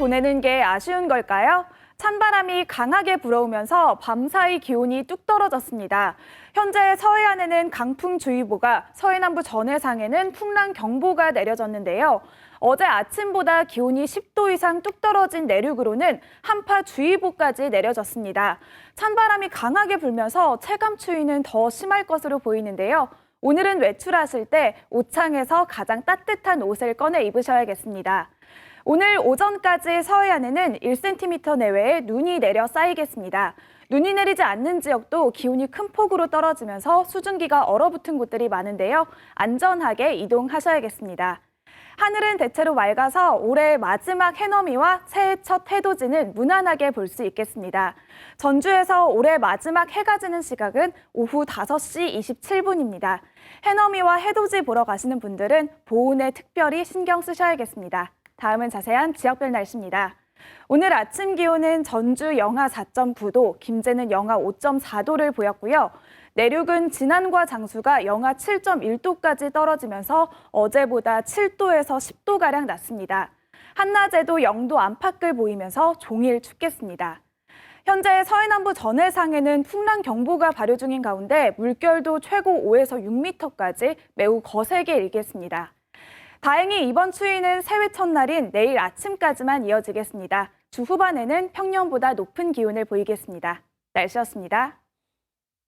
보내는 게 아쉬운 걸까요? 찬바람이 강하게 불어오면서 밤사이 기온이 뚝 떨어졌습니다. 현재 서해안에는 강풍주의보가, 서해남부 전해상에는 풍랑경보가 내려졌는데요. 어제 아침보다 기온이 10도 이상 뚝 떨어진 내륙으로는 한파주의보까지 내려졌습니다. 찬바람이 강하게 불면서 체감 추위는 더 심할 것으로 보이는데요. 오늘은 외출하실 때 옷창에서 가장 따뜻한 옷을 꺼내 입으셔야겠습니다. 오늘 오전까지 서해안에는 1cm 내외의 눈이 내려 쌓이겠습니다. 눈이 내리지 않는 지역도 기온이 큰 폭으로 떨어지면서 수증기가 얼어붙은 곳들이 많은데요. 안전하게 이동하셔야겠습니다. 하늘은 대체로 맑아서 올해 마지막 해넘이와 새해 첫 해돋이는 무난하게 볼 수 있겠습니다. 전주에서 올해 마지막 해가 지는 시각은 오후 5시 27분입니다. 해넘이와 해돋이 보러 가시는 분들은 보온에 특별히 신경 쓰셔야겠습니다. 다음은 자세한 지역별 날씨입니다. 오늘 아침 기온은 전주 영하 4.9도, 김제는 영하 5.4도를 보였고요. 내륙은 진안과 장수가 영하 7.1도까지 떨어지면서 어제보다 7도에서 10도가량 낮습니다. 한낮에도 0도 안팎을 보이면서 종일 춥겠습니다. 현재 서해남부 전해상에는 풍랑 경보가 발효 중인 가운데 물결도 최고 5에서 6m까지 매우 거세게 일겠습니다. 다행히 이번 추위는 새해 첫날인 내일 아침까지만 이어지겠습니다. 주 후반에는 평년보다 높은 기온을 보이겠습니다. 날씨였습니다.